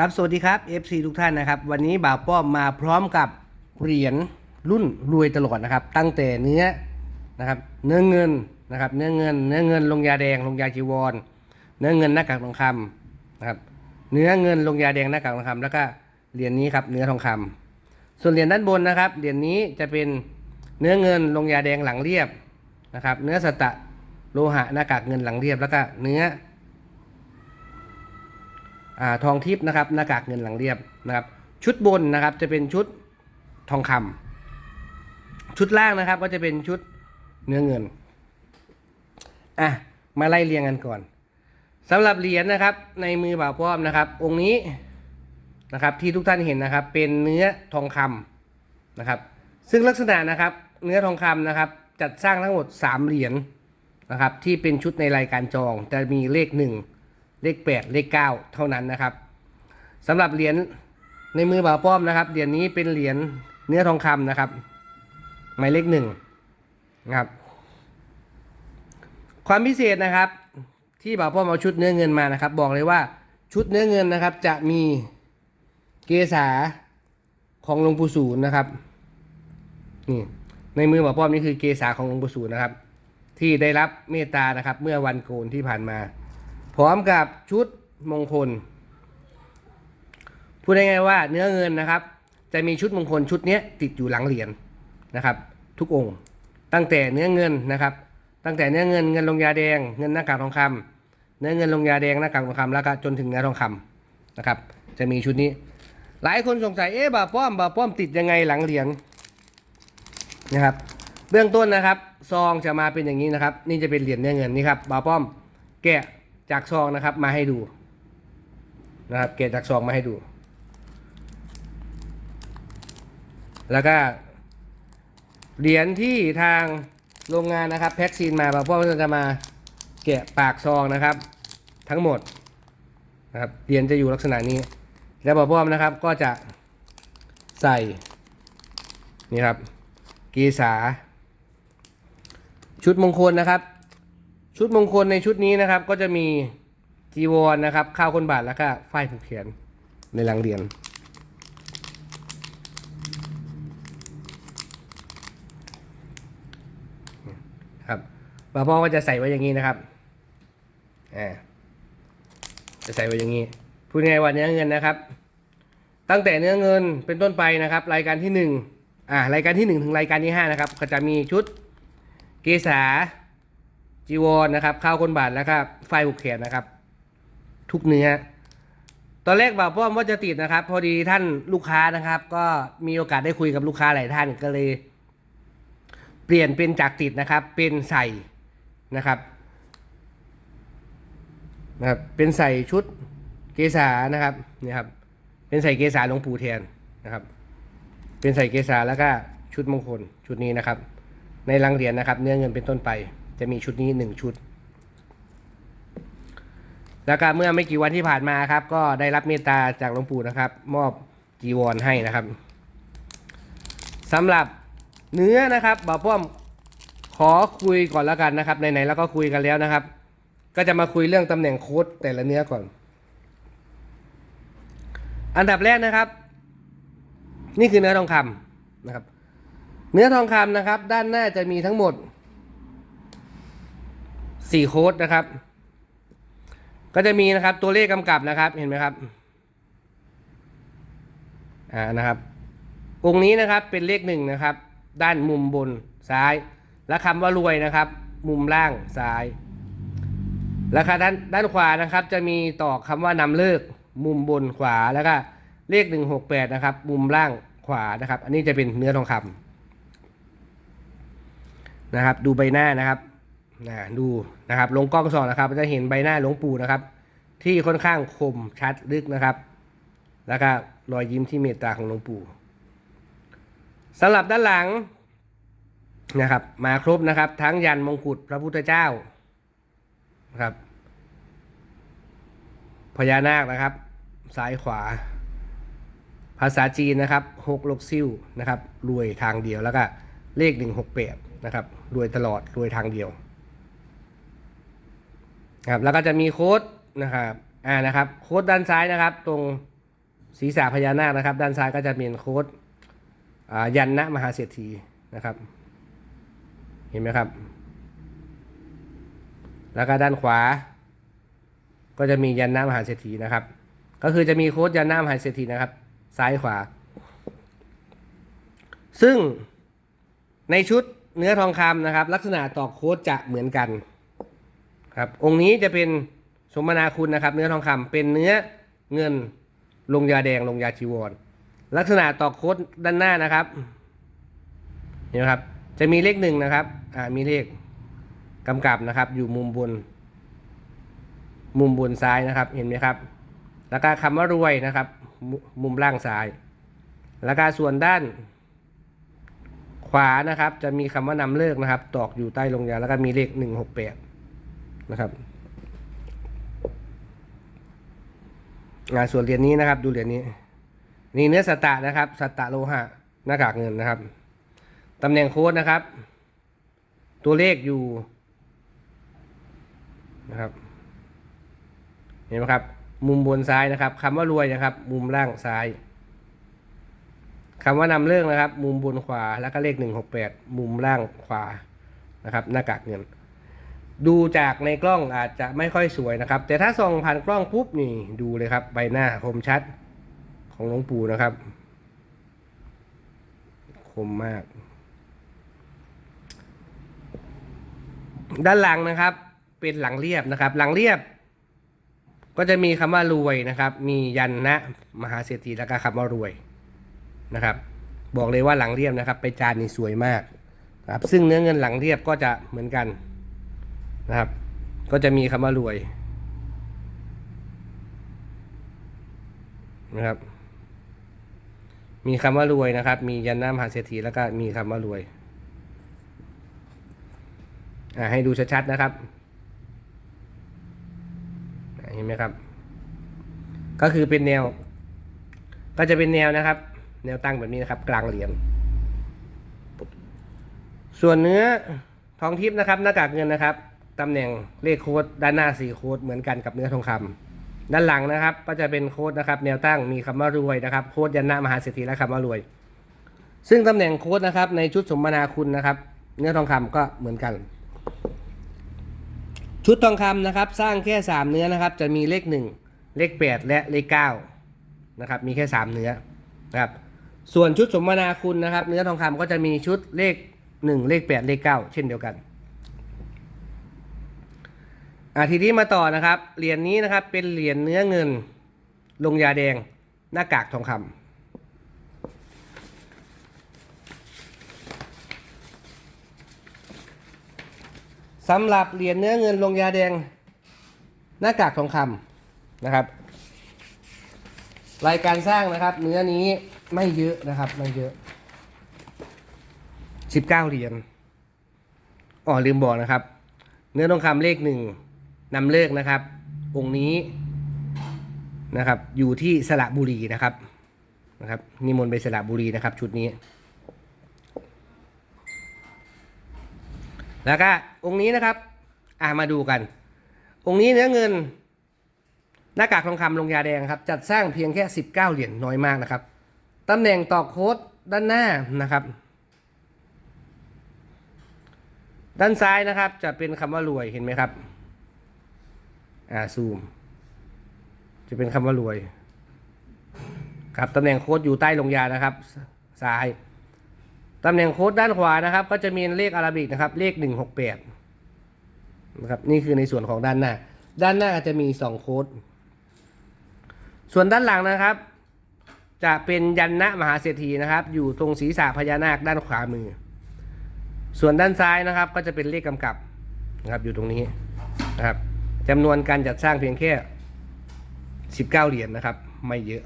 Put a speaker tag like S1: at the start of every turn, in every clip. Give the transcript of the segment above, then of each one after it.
S1: ครับ สวัสดีครับ FC ทุกท่านนะครับ วันนี้บ่าวป้อมมาพร้อมกับเหรียญรุ่นรวยตลอดนะครับ ตั้งแต่เนื้อนะครับ เนื้อเงินนะครับ เนื้อเงิน เนื้อเงินลงยาแดงลงยาจีวร เนื้อเงินหน้ากากทองคำนะครับ เนื้อเงินลงยาแดงหน้ากากทองคำแล้วก็เหรียญนี้ครับเนื้อทองคำส่วนเหรียญด้านบนนะครับเหรียญนี้จะเป็นเนื้อเงินลงยาแดงหลังเรียบนะครับ เนื้อสตะโลหะหน้ากากเงินหลังเรียบแล้วก็เนื้อ อาทองทิพย์นะครับหน้ากากเงินหลังเรียบนะครับ ชุดบนนะครับจะเป็นชุดทองคำชุดล่างนะครับก็จะเป็นชุดเนื้อเงินอะมาไล่เรียงกันก่อนสำหรับเหรียญนะครับ ในมือบ่าวป้อมนะครับ องค์นี้นะครับที่ทุกท่านเห็นนะครับ เป็นเนื้อทองคำนะครับ ซึ่งลักษณะนะครับ เนื้อทองคำนะครับ จัดสร้างทั้งหมด 3 เหรียญนะครับ ที่เป็นชุดในรายการจองจะมีเลข 1 เลข 8 เลข 9 เท่านั้นนะครับสำหรับเหรียญในมือบ่าวป้อมนะครับเหรียญนี้เป็นเหรียญเนื้อทองคำนะครับ หมายเลขหนึ่งนะครับ ความพิเศษนะครับ ที่บ่าวป้อมเอาชุดเนื้อเงินมานะครับ บอกเลยว่าชุดเนื้อเงินนะครับ จะมีเกษาของหลวงปู่ศูนย์นะครับนี่ในมือบ่าวป้อมนี่คือเกษาของหลวงปู่ศูนย์นะครับ ที่ได้รับเมตตานะครับ เมื่อวันโกนที่ผ่านมา พร้อมกับชุดมงคล พูดง่ายๆว่าเนื้อเงินนะครับ จะมีชุดมงคลชุดนี้ติดอยู่หลังเหรียญนะครับ ทุกองค์ ตั้งแต่เนื้อเงินนะครับ ตั้งแต่เนื้อเงินเงินลงยาแดง เงินหน้ากากทองคำเนื้อเงินลงยาแดงหน้ากากทองคำแล้วก็จนถึงเนื้อทองคำนะครับ จะมีชุดนี้ หลายคนสงสัยเอ๊ะบาป้อมบาป้อมติดยังไงหลังเหรียญนะครับ เบื้องต้นนะครับ ซองจะมาเป็นอย่างนี้นะครับ นี่จะเป็นเหรียญเนื้อเงินนี่ครับบาป้อมแกะ จากซองนะครับมาให้ดูนะครับแกะจากซองมาให้ดู แล้วก็เหรียญที่ทางโรงงานนะครับแพ็กซีนมาพราะว่าจะมาแกะปากซองนะครับ ทั้งหมดนะครับเหรียญจะอยู่ลักษณะนี้ แล้วบอป้อมนะครับก็จะใส่นี่ครับกีสา ชุดมงคลนะครับ ชุดมงคลในชุดนี้นะครับ ก็จะมีจีวรนะครับข้าวคนบาทแล้วก็ฝ้ายผูกแขนในหลังเรียน ครับบาพ่อก็จะใส่ไว้อย่างนี้นะครับอ่าจะใส่ไว้อย่างนี้พูดง่ายว่าเนื้อเงินนะครับ ตั้งแต่เนื้อเงินเป็นต้นไปนะครับ รายการที่หนึ่งอ่ารายการที่หนึ่งถึงรายการที่ห้านะครับก็จะมีชุดเกษา จีวรนะครับ ข้าวคนบาทแล้วก็ไฟผูกแขนนะครับ ทุกเนื้อ ตอนแรกบ่าวป้อมว่าจะติดนะครับ พอดีท่านลูกค้านะครับ ก็มีโอกาสได้คุยกับลูกค้าหลายท่านก็เลย เปลี่ยนเป็นจากติดนะครับ เป็นใส่นะครับนะครับ เป็นใส่ชุดเกษานะครับนี่ครับ เป็นใส่เกษาหลวงปู่แทนนะครับ เป็นใส่เกษาแล้วก็ชุดมงคลชุดนี้นะครับ ในรังเหรียญนะครับ เนื้อเงินเป็นต้นไป จะมีชุดนี้หนึ่งชุด แล้วก็เมื่อไม่กี่วันที่ผ่านมาครับ ก็ได้รับเมตตาจากหลวงปู่นะครับ มอบจีวรให้นะครับสำหรับเนื้อนะครับบ่าวป้อมขอคุยก่อนแล้วกันนะครับไหนๆแล้วก็คุยกันแล้วนะครับ ก็จะมาคุยเรื่องตำแหน่งโค้ดแต่ละเนื้อก่อน อันดับแรกนะครับ นี่คือเนื้อทองคำนะครับ เนื้อทองคำนะครับ ด้านหน้าจะมีทั้งหมด สี่โค้ดนะครับ ก็จะมีนะครับตัวเลขกำกับนะครับเห็นไหมครับอ่านะครับองค์นี้นะครับเป็นเลขหนึ่งนะครับ ด้านมุมบนซ้าย และคำว่ารวยนะครับ มุมล่างซ้ายแล้วค่ะด้านด้านขวานะครับ จะมีต่อคำว่านำเลิก มุมบนขวาแล้วก็เลขหนึ่งหกแปดนะครับ มุมล่างขวานะครับ อันนี้จะเป็นเนื้อทองคำนะครับ ดูใบหน้านะครับ นะดูนะครับลงกล้องสองนะครับจะเห็นใบหน้าหลวงปู่นะครับ ที่ค่อนข้างคมชัดลึกนะครับ แล้วก็รอยยิ้มที่เมตตาของหลวงปู่สำหรับด้านหลังนะครับ มาครบนะครับ ทั้งยันมงกุฎพระพุทธเจ้านะครับพญานาคนะครับ ซ้ายขวา ภาษาจีนนะครับหกลกซิ่วนะครับรวยทางเดียวแล้วก็เลขหนึ่งหกแปดนะครับรวยตลอดรวยทางเดียว ครับแล้วก็จะมีโค้ดนะครับอ่านะครับโค้ดด้านซ้ายนะครับ ตรงศีรษะพญานาคนะครับ ด้านซ้ายก็จะเป็นโค้ดอ่ายันนะมหาเศรษฐีนะครับ เห็นไหมครับ แล้วก็ด้านขวา ก็จะมียันนะมหาเศรษฐีนะครับ ก็คือจะมีโค้ดยันนะมหาเศรษฐีนะครับ ซ้ายขวา ซึ่งในชุดเนื้อทองคำนะครับ ลักษณะตอกโค้ดจะเหมือนกัน ครับองค์นี้จะเป็นสมนาคุณนะครับ เนื้อทองคำเป็นเนื้อเงินลงยาแดงลงยาจีวร ลักษณะตอกโคดด้านหน้านะครับเห็นไหมครับ จะมีเลขหนึ่งนะครับอ่ามีเลขกำกับนะครับ อยู่มุมบน มุมบนซ้ายนะครับ เห็นไหมครับ แล้วก็คำว่ารวยนะครับ มุมุมล่างซ้าย แล้วก็ส่วนด้าน ขวานะครับ จะมีคำว่านำเลิกนะครับ ตอกอยู่ใต้ลงยาแล้วก็มีเลขหนึ่งหกแปด นะครับงานส่วนเหรียญนี้นะครับ ดูเหรียญนี้ นี่เนื้อสตตะนะครับสตตะโลหะหน้ากากเงินนะครับตำแหน่งโค้ดนะครับ ตัวเลขอยู่นะครับ เห็นไหมครับ มุมบนซ้ายนะครับคำว่ารวยนะครับ มุมล่างซ้ายคำว่านำเรื่องนะครับ มุมบนขวาแล้วก็เลขหนึ่งหกแปดมุมล่างขวานะครับ หน้ากากเงิน ดูจากในกล้องอาจจะไม่ค่อยสวยนะครับ แต่ถ้าส่องผ่านกล้องปุ๊บนี่ดูเลยครับ ใบหน้าคมชัดของหลวงปู่นะครับ คมมาก ด้านหลังนะครับ เป็นหลังเรียบนะครับ หลังเรียบ ก็จะมีคำว่ารวยนะครับ มียันนะมหาเศรษฐีแล้วก็คำว่ารวยนะครับ บอกเลยว่าหลังเรียบนะครับ ไปจานนี่สวยมากครับ ซึ่งเนื้อเงินหลังเรียบก็จะเหมือนกัน นะครับ ก็จะมีคำว่ารวยนะครับ มีคำว่ารวยนะครับ มียันนะมหาเศรษฐีแล้วก็มีคำว่ารวยอ่าให้ดูชัดๆนะครับเห็นไหมครับ ก็คือเป็นแนว ก็จะเป็นแนวนะครับ แนวตั้งแบบนี้นะครับ กลางเหรียญส่วนเนื้อทองทิพย์นะครับ หน้ากากเงินนะครับ ตำแหน่งเลขโค้ดด้านหน้าสี่โค้ดเหมือนกันกับเนื้อทองคำด้านหลังนะครับ ก็จะเป็นโค้ดนะครับ แนวตั้งมีคำว่ารวยนะครับ โค้ดยันหน้ามหาเศรษฐีและคำว่ารวย ซึ่งตำแหน่งโค้ดนะครับในชุดสมนาคุณนะครับ เนื้อทองคำก็เหมือนกัน ชุดทองคำนะครับ สร้างแค่ 3 เนื้อนะครับ จะมีเลข 1 เลข 8 และเลข9นะครับมีแค่ 3 เนื้อนะครับส่วนชุดสมนาคุณนะครับ เนื้อทองคำก็จะมีชุดเลข 1 เลข 8 เลข 9 เช่นเดียวกัน อะทีนี้มาต่อนะครับ เหรียญนี้นะครับเป็นเหรียญเนื้อเงิน ลงยาแดงหน้ากากทองคำสำหรับเหรียญเนื้อเงินลงยาแดง หน้ากากทองคำนะครับ รายการสร้างนะครับ เนื้อนี้ไม่เยอะนะครับไม่เยอะสิบเก้าเหรียญอ๋อลืมบอกนะครับ เนื้อทองคำเลขหนึ่ง นำเลิกนะครับ องค์นี้นะครับ อยู่ที่สระบุรีนะครับนะครับนิมนต์ไปสระบุรีนะครับ ชุดนี้ แล้วก็องค์นี้นะครับ อ่ามาดูกัน องค์นี้เนื้อเงิน หน้ากากทองคำลงยาแดงครับ จัดสร้างเพียงแค่ 19 เหรียญน้อยมากนะครับตำแหน่งต่อโค้ดด้านหน้านะครับ ด้านซ้ายนะครับจะเป็นคำว่ารวยเห็นไหมครับ อ่าซูม จะเป็นคำว่ารวย ครับตำแหน่งโค้ดอยู่ใต้ลงยานะครับ ซ้ายตำแหน่งโค้ดด้านขวานะครับ ก็จะมีเลขอาราบิกนะครับ เลขหนึ่งหกแปดนะครับ นี่คือในส่วนของด้านหน้า ด้านหน้าจะมีสองโค้ด ส่วนด้านหลังนะครับ จะเป็นยันนะมหาเศรษฐีนะครับ อยู่ตรงศีรษะพญานาคด้านขวามือ ส่วนด้านซ้ายนะครับ ก็จะเป็นเลขกำกับนะครับ อยู่ตรงนี้นะครับ จำนวนการจัดสร้างเพียงแค่ 19 เหรียญนะครับ ไม่เยอะ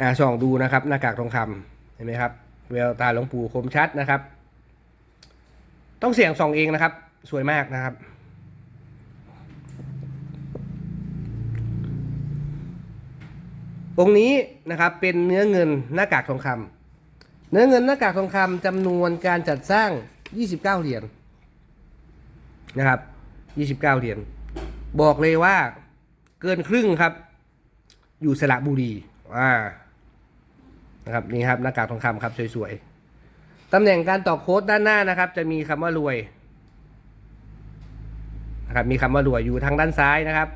S1: อ่าส่องดูนะครับ หน้ากากทองคำเห็นไหมครับแววตาหลวงปู่คมชัดนะครับ ต้องเสี่ยงส่องเองนะครับ สวยมากนะครับองค์นี้นะครับเป็นเนื้อเงินหน้ากากทองคำเนื้อเงินหน้ากากทองคำจำนวนการจัดสร้าง 29 เหรียญ นะครับ 29 เหรียญบอกเลยว่าเกินครึ่งครับ อยู่สระบุรีอ่านะครับนี่ครับหน้ากากทองคำครับสวยๆตำแหน่งการต่อโค้ดด้านหน้านะครับ จะมีคำว่ารวยนะครับมีคำว่ารวยอยู่ทางด้านซ้ายนะครับ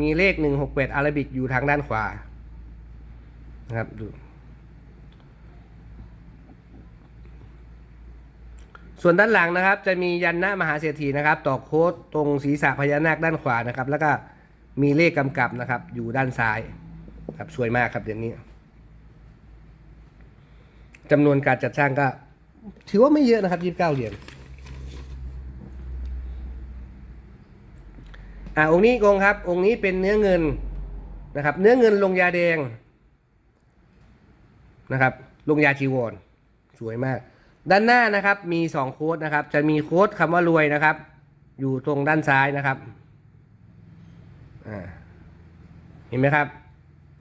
S1: มีเลขหนึ่งหกแปดอาราบิกอยู่ทางด้านขวานะครับดู ส่วนด้านหลังนะครับ จะมียันหน้ามหาเศรษฐีนะครับต่อโค้ดตรงศีรษะพญานาคด้านขวานะครับ แล้วก็มีเลขกำกับนะครับ อยู่ด้านซ้ายครับสวยมากครับเดี๋ยวนี้จำนวนการจัดสร้างก็ ถือว่าไม่เยอะนะครับยี่สิบเก้าเหรียญอ่าองค์นี้กงครับ องค์นี้เป็นเนื้อเงินนะครับ เนื้อเงินลงยาแดงนะครับ ลงยาจีวรสวยมาก ด้านหน้านะครับมีสองโค้ดนะครับ จะมีโค้ดคำว่ารวยนะครับ อยู่ตรงด้านซ้ายนะครับเห็นไหมครับ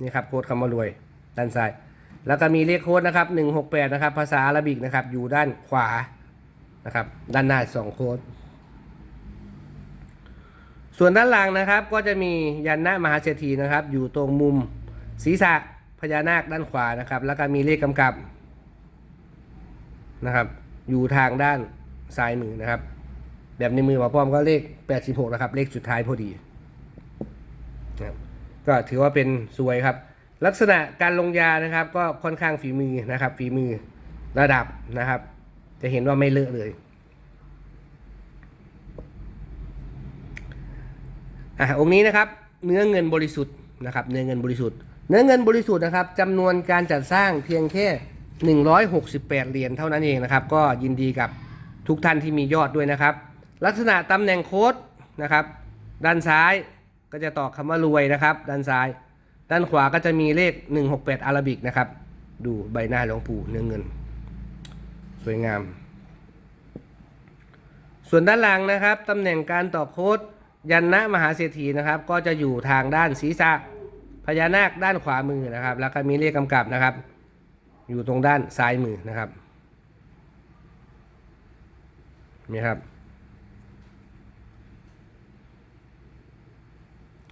S1: นี่ครับโค้ดคำว่ารวยด้านซ้าย แล้วก็มีเลขโค้ดนะครับหนึ่งหกแปดนะครับ ภาษาอาหรับิกนะครับ อยู่ด้านขวานะครับ ด้านหน้าสองโค้ดส่วนด้านหลังนะครับ ก็จะมียันหน้ามหาเศรษฐีนะครับ อยู่ตรงมุมศีรษะพญานาคด้านขวานะครับ แล้วก็มีเลขกำกับ นะครับ อยู่ทางด้านซ้ายมือนะครับ แบบในมือหมอป้อมก็เลข 86 นะครับ เลขสุดท้ายพอดีนะครับก็ถือว่าเป็นสวยครับ ลักษณะการลงยานะครับ ก็ค่อนข้างฝีมือนะครับ ฝีมือระดับนะครับ จะเห็นว่าไม่เลอะเลย อะองค์นี้นะครับ เนื้อเงินบริสุทธิ์นะครับ เนื้อเงินบริสุทธิ์ เนื้อเงินบริสุทธิ์นะครับจำนวนการจัดสร้างเพียงแค่ 168 เหรียญเท่านั้นเองนะครับ ก็ยินดีกับทุกท่านที่มียอดด้วยนะครับ ลักษณะตำแหน่งโค้ดนะครับ ด้านซ้ายก็จะต่อคำว่ารวยนะครับ ด้านซ้าย ด้านขวาก็จะมีเลข 168 อาราบิกนะครับ ดูใบหน้าหลวงปู่เนื้อเงิน สวยงาม ส่วนด้านหลังนะครับตำแหน่งการต่อโค้ดยันนะมหาเศรษฐีนะครับ ก็จะอยู่ทางด้านศีรษะพญานาคด้านขวามือนะครับ แล้วก็มีเลขกำกับนะครับ อยู่ตรงด้านซ้ายมือนะครับนี่ครับ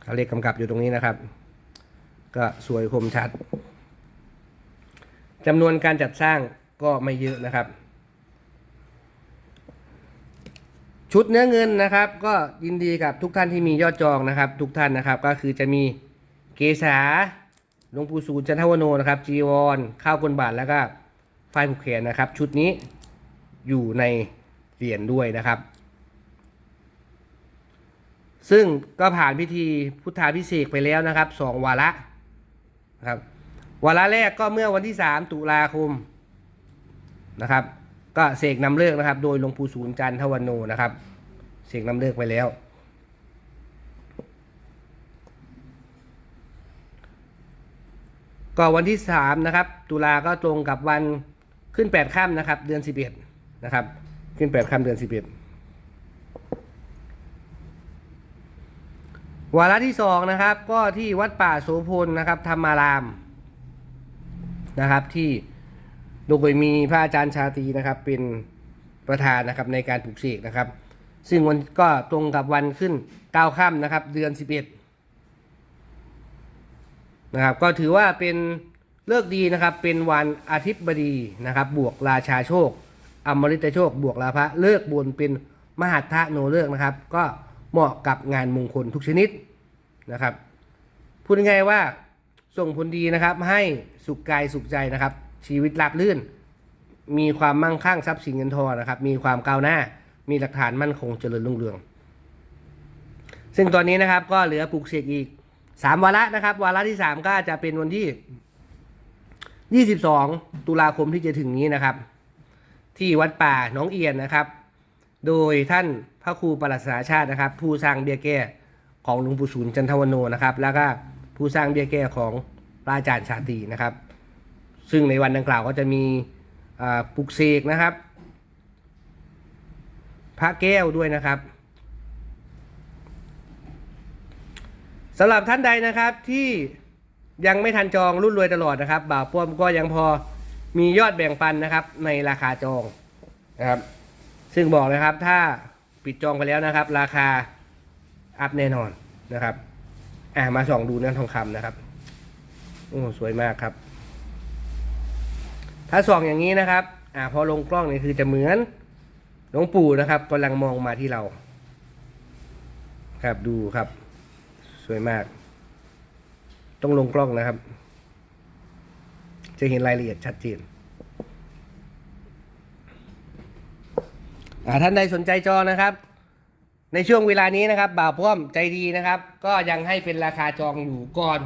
S1: เขาเลขกำกับอยู่ตรงนี้นะครับ ก็สวยคมชัดจำนวนการจัดสร้างก็ไม่เยอะนะครับ ชุดเนื้อเงินนะครับ ก็ยินดีกับทุกท่านที่มียอดจองนะครับ ทุกท่านนะครับก็คือจะมีเกษา หลวงปู่สูนจันทวโนนะครับจีวรข้าวกลบาทแล้วก็ไฟผูกแขนนะครับ ชุดนี้อยู่ในเหรียญด้วยนะครับ ซึ่งก็ผ่านพิธีพุทธาพิเศษไปแล้วนะครับสองวาระนะครับวาระแรกก็เมื่อวันที่ 3 ตุลาคมนะครับ ก็เสกนำเลิกนะครับ โดยหลวงปู่ศูนย์จันทวันโนนะครับ เสกนำเลิกไปแล้ว ก็วันที่3นะครับตุลาก็ตรงกับวันขึ้น8ค่ำนะครับ เดือน11นะครับ ขึ้น8ค่ำเดือน11วาระที่2นะครับ ก็ที่วัดป่าโสพลนะครับธรรมารามนะครับ ที่โดยมีพระอาจารย์ชาตรีนะครับ เป็นประธานนะครับในการปลูกเสกนะครับ ซึ่งวันก็ตรงกับวันขึ้น9ค่ำนะครับ เดือน 11 นะครับ ก็ถือว่าเป็นเลิกดีนะครับ เป็นวันอาทิตย์บดีนะครับ บวกราชาโชค อมฤตโชค บวกลาภะเลิกษ์บนเป็นมหัตถะโนเลิกนะครับ ก็เหมาะกับงานมงคลทุกชนิดนะครับ พูดง่ายๆว่าส่งผลดีนะครับ ให้สุขกายสุขใจนะครับ ชีวิตราบลื่น มีความมั่งคั่งทรัพย์สินเงินทองนะครับ มีความก้าวหน้า มีหลักฐานมั่นคงเจริญรุ่งเรือง ซึ่งตอนนี้นะครับก็เหลือปลูกเสกอีก สามวาระนะครับ วาระที่สามก็จะเป็นวันที่ยี่สิบสองตุลาคมที่จะถึงนี้นะครับ ที่วัดป่าน้องเอียนนะครับ โดยท่านพระครูประหลัดสาชาตินะครับ ผู้สร้างเบียแก้ของหลวงปู่ศูนย์จันทวโนนะครับ แล้วก็ผู้สร้างเบียแก้ของพระอาจารย์ชาตรีนะครับ ซึ่งในวันดังกล่าวก็จะมีปลุกเสกนะครับ พระแก้วด้วยนะครับ สำหรับท่านใดนะครับที่ยังไม่ทันจองรุ่นรวยตลอดนะครับ บ่าวป้อมก็ยังพอมียอดแบ่งปันนะครับ ในราคาจองนะครับ ซึ่งบอกเลยครับ ถ้าปิดจองไปแล้วนะครับ ราคาอัพแน่นอนนะครับ อ่ามาส่องดูเนื้อทองคำนะครับโอ้สวยมากครับ ถ้าส่องอย่างนี้นะครับ อ่าพอลงกล้องนี่คือจะเหมือนหลวงปู่นะครับกำลังมองมาที่เรา ครับดูครับ วยมาก ต้องลงกล้องนะครับ จะเห็นรายละเอียดชัดเจนอ่าท่านใดสนใจจองนะครับ ในช่วงเวลานี้นะครับ บ่าวพร้อมใจดีนะครับ ก็ยังให้เป็นราคาจองอยู่ก่อน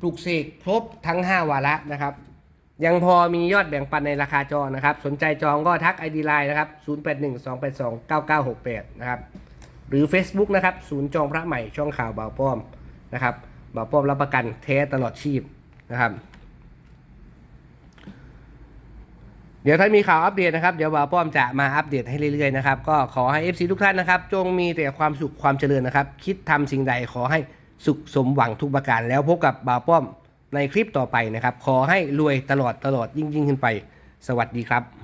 S1: ปลุกเสกครบทั้ง 5 วาระนะครับ ยังพอมียอดแบ่งปันในราคาจองนะครับ สนใจจองก็ทัก ID Line นะครับ 0812829968 นะครับ หรือ Facebook นะครับ ศูนย์จองพระใหม่ช่องข่าวบ่าวป้อม นะครับบ่าวป้อมรับประกันแท้ตลอดชีพนะครับ เดี๋ยวถ้ามีข่าวอัปเดตนะครับ เดี๋ยวบ่าวป้อมจะมาอัปเดตให้เรื่อยๆนะครับ ก็ขอให้ FC ทุกท่านนะครับ จงมีแต่ความสุขความเจริญนะครับ คิดทำสิ่งใดขอให้สุขสมหวังทุกประการ แล้วพบกับบ่าวป้อมในคลิปต่อไปนะครับ ขอให้รวยตลอดตลอดยิ่งยิ่งขึ้นไป สวัสดีครับ